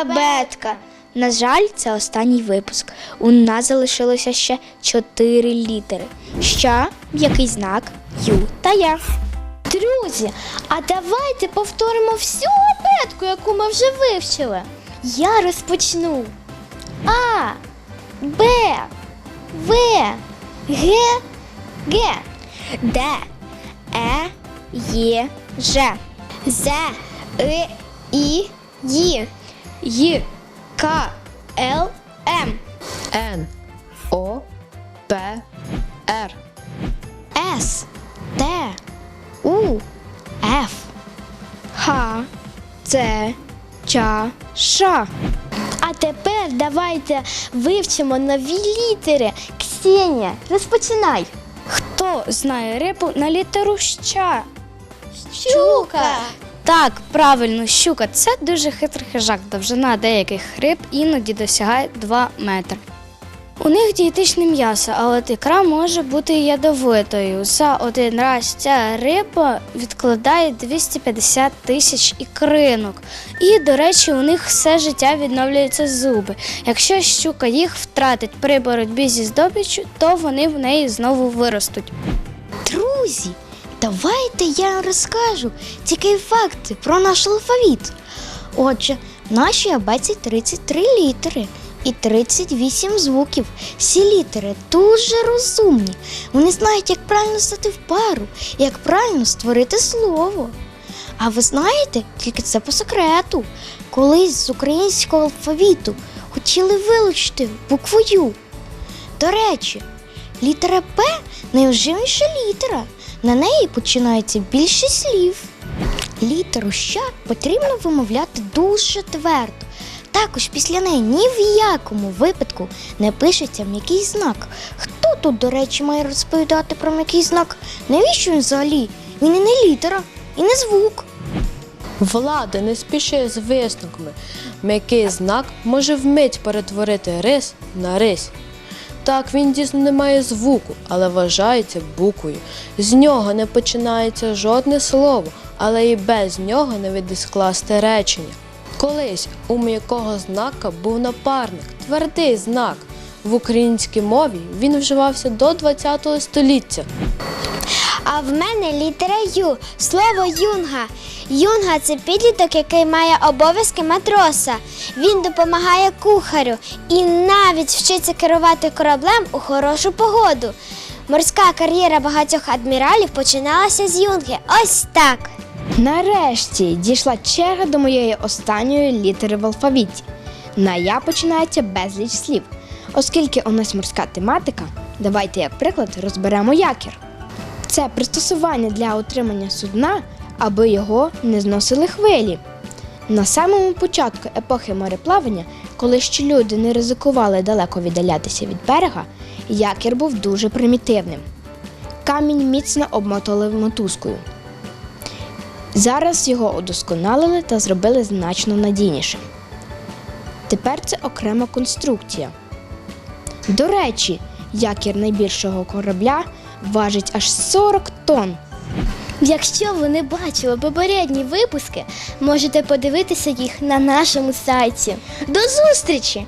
абетка. На жаль, це останній випуск. У нас залишилося ще чотири літери. Ща, який знак, Ю та я. Друзі, а давайте повторимо всю абетку, яку ми вже вивчили. Я розпочну. А, Б, В, Г, Г, Д, Е, Є, Ж. З, И, І, Ї. Й, К, Л, М. Н, О, П, Р. С, Т, У, Ф, Х, Ц, Ч, Ш. А тепер давайте вивчимо нові літери. Ксенія, розпочинай. Хто знає рибу на літеру ща? Щука. Так, правильно, щука це дуже хитрий хижак. Довжина деяких риб іноді досягає 2 метри. У них дієтичне м'ясо, але ікра може бути ядовитою. За один раз ця риба відкладає 250 тисяч ікринок. І, до речі, у них все життя відновлюються зуби. Якщо щука їх втратить при боротьбі зі здобиччю, то вони в неї знову виростуть. Друзі, давайте я розкажу цікаві факти про наш алфавіт. Отже, в нашій абеці 33 літери і 38 звуків. Всі літери дуже розумні. Вони знають, як правильно стати в пару як правильно створити слово. А ви знаєте, тільки це по секрету. Колись з українського алфавіту хотіли вилучити букву Ю. До речі, літера П найуживніша літера. На неї починається більше слів. Літеру ща потрібно вимовляти дуже твердо. Також після неї ні в якому випадку не пишеться м'який знак. Хто тут, до речі, має розповідати про м'який знак? Навіщо він взагалі? Він і не літера, і не звук. Влада не спіши з висновками. М'який знак може вмить перетворити рис на рись. Так, він дійсно не має звуку, але вважається буквою. З нього не починається жодне слово, але і без нього не відіскласти скласти речення. Колись у м'якого знака був напарник, твердий знак. В українській мові він вживався до ХХ століття. А в мене літера Ю, слово юнга. Юнга це підліток, який має обов'язки матроса. Він допомагає кухарю і навіть вчиться керувати кораблем у хорошу погоду. Морська кар'єра багатьох адміралів починалася з юнги. Ось так. Нарешті дійшла черга до моєї останньої літери в алфавіті. На я починається безліч слів. Оскільки у нас морська тематика, давайте як приклад розберемо якір. Це пристосування для утримання судна, аби його не зносили хвилі. На самому початку епохи мореплавання, коли ще люди не ризикували далеко віддалятися від берега, якір був дуже примітивним. Камінь міцно обмотали мотузкою. Зараз його удосконалили та зробили значно надійнішим. Тепер це окрема конструкція. До речі, якір найбільшого корабля важить аж 40 тонн. Якщо ви не бачили попередні випуски, можете подивитися їх на нашому сайті. До зустрічі!